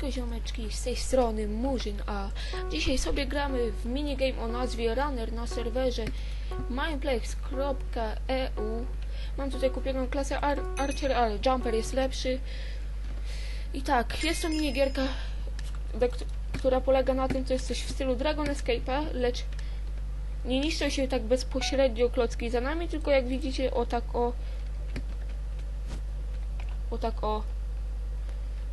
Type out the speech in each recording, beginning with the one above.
Siemaneczko ziomeczki, z tej strony Murzyn, a dzisiaj sobie gramy w minigame o nazwie Runner na serwerze mineplex.eu Mam tutaj kupioną klasę Ar Archer, ale Jumper jest lepszy. I tak, jest to minigierka, która polega na tym, co jest coś w stylu Dragon Escape'a, lecz nie niszczą się tak bezpośrednio klocki za nami, tylko jak widzicie, o tak o o tak o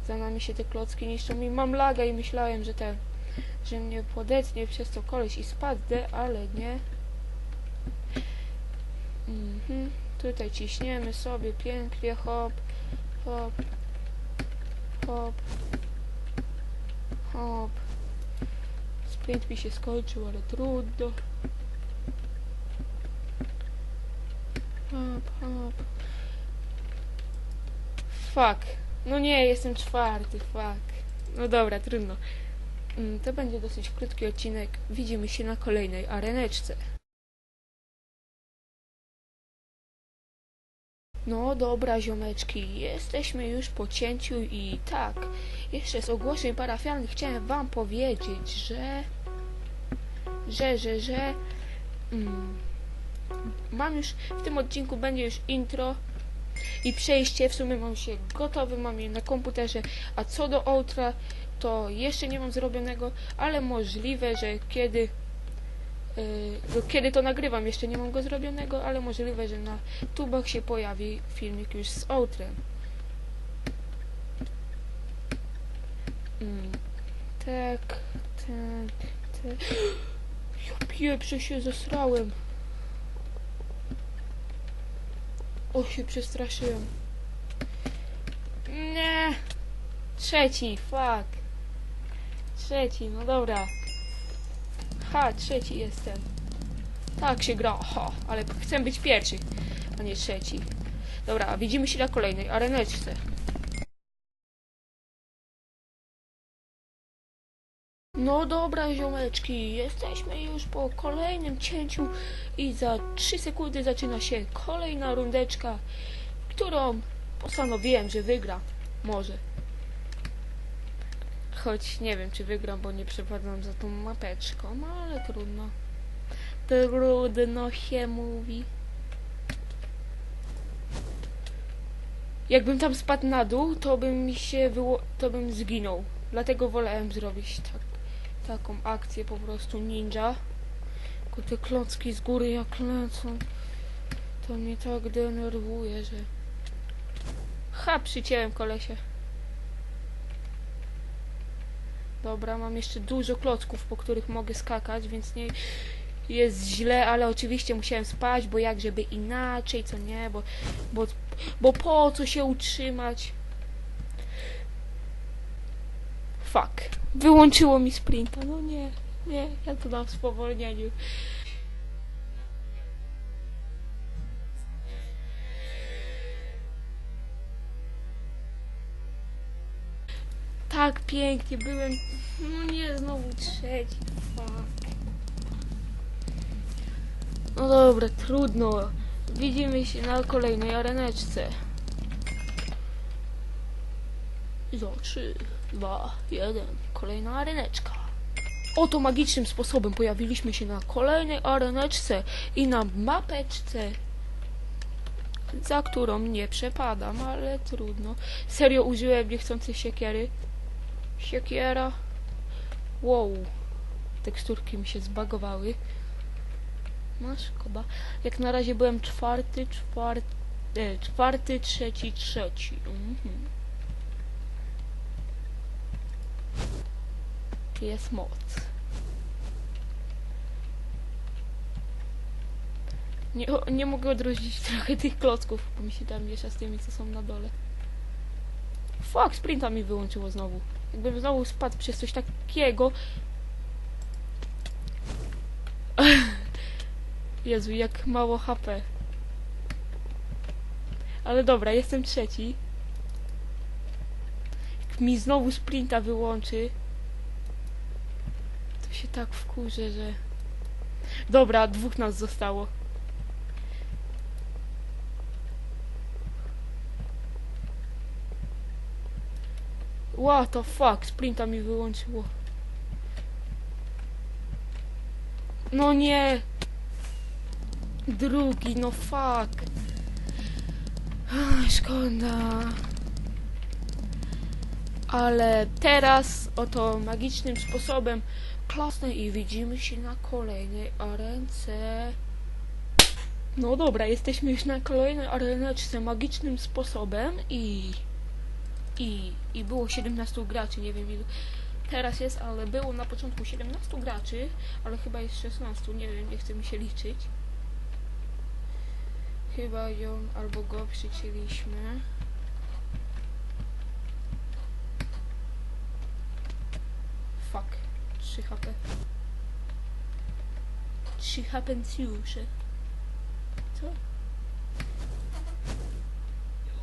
za nami się te klocki niszczą i mam laga i myślałem, że ten, że mnie podetnie przez to koleś i spadnę, ale nie. Mhm. Tutaj ciśniemy sobie pięknie, hop, hop, hop, hop. Sprint mi się skończył, ale trudno. Hop, hop. Fuck. No nie, jestem czwarty, fuck. No dobra, trudno. Mm, To będzie dosyć krótki odcinek. Widzimy się na kolejnej areneczce. No dobra, ziomeczki, jesteśmy już po cięciu i tak, jeszcze z ogłoszeń parafialnych chciałem wam powiedzieć, że... że, że, że... Mm, mam już, w tym odcinku będzie już intro i przejście, w sumie mam się gotowy, mam je na komputerze, a co do outra, to jeszcze nie mam zrobionego, ale możliwe, że kiedy yy, kiedy to nagrywam, jeszcze nie mam go zrobionego, ale możliwe, że na tubach się pojawi filmik już z outrem. Mm, tak, tak, tak. Ja pieprzę się zesrałem. O, się przestraszyłem. Nie. Trzeci, fuck. Trzeci, no dobra. Ha, trzeci jestem. Tak się gra, ha, ale chcę być pierwszy, a nie trzeci. Dobra, widzimy się na kolejnej areneczce. No dobra, ziomeczki, jesteśmy już po kolejnym cięciu i za 3 sekundy zaczyna się kolejna rundeczka, którą postanowiłem, że wygra. Może. Choć nie wiem, czy wygram, bo nie przepadam za tą mapeczką, no ale trudno. Trudno się mówi. Jakbym tam spadł na dół, to bym mi się wyło... to bym zginął. Dlatego wolałem zrobić tak, taką akcję po prostu ninja. Tylko te klocki z góry jak lecą. To mnie tak denerwuje, że... Ha, przycięłem kolesie. Dobra, mam jeszcze dużo klocków, po których mogę skakać, więc nie jest źle, ale oczywiście musiałem spać, bo jak żeby inaczej, co nie, bo, bo, bo po co się utrzymać? Fuck. Wyłączyło mi sprinta, no nie, nie, ja to dam w spowolnieniu. Tak pięknie byłem. No nie, znowu trzeci. Fuck. No dobra, trudno. Widzimy się na kolejnej areneczce. Za 3, 2, 1. Kolejna areneczka. Oto magicznym sposobem pojawiliśmy się na kolejnej areneczce i na mapeczce, za którą nie przepadam, ale trudno. Serio użyłem niechcący siekiery. Siekiera. Wow. Teksturki mi się zbagowały. No szkoda. Jak na razie byłem czwarty, czwarty, e, czwarty, trzeci, trzeci. Mhm. Jest moc. Nie, nie mogę odróżnić trochę tych klocków, bo mi się tam miesza z tymi, co są na dole. Fuck, sprinta mi wyłączyło znowu. Jakbym znowu spadł przez coś takiego. Jezu, jak mało HP. Ale dobra, jestem trzeci. Jak mi znowu sprinta wyłączy, się tak wkurzę, że... Dobra, dwóch nas zostało. What the fuck, sprinta mi wyłączyło. No nie. Drugi, no fuck. Ach, Szkoda. Ale teraz oto magicznym sposobem klasnę i widzimy się na kolejnej arence. No dobra, jesteśmy już na kolejnej areneczce magicznym sposobem i... I, I było 17 graczy, nie wiem ilu teraz jest, ale było na początku 17 graczy, ale chyba jest 16, nie wiem, nie chce mi się liczyć. Chyba ją albo go przycięliśmy. Fuck. 3 HP. 3 hapencjusze. Co?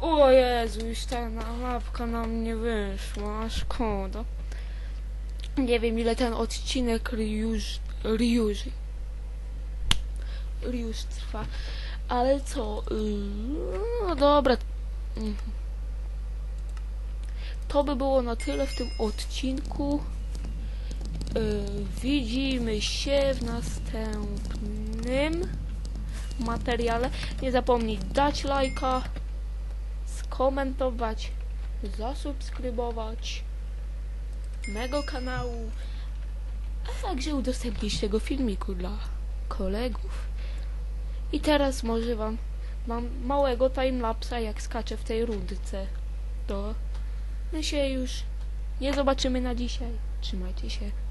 O Jezu, już ta mapka nam nie wyszła, szkoda. Nie wiem ile ten odcinek już, już, już trwa, ale co, no dobra. To by było na tyle w tym odcinku. Yy, widzimy się w następnym materiale. Nie zapomnij dać lajka, skomentować, zasubskrybować mego kanału, a także udostępnić tego filmiku dla kolegów. I teraz może wam mam małego timelapsa jak skaczę w tej rundce. To my się już nie zobaczymy na dzisiaj. Trzymajcie się.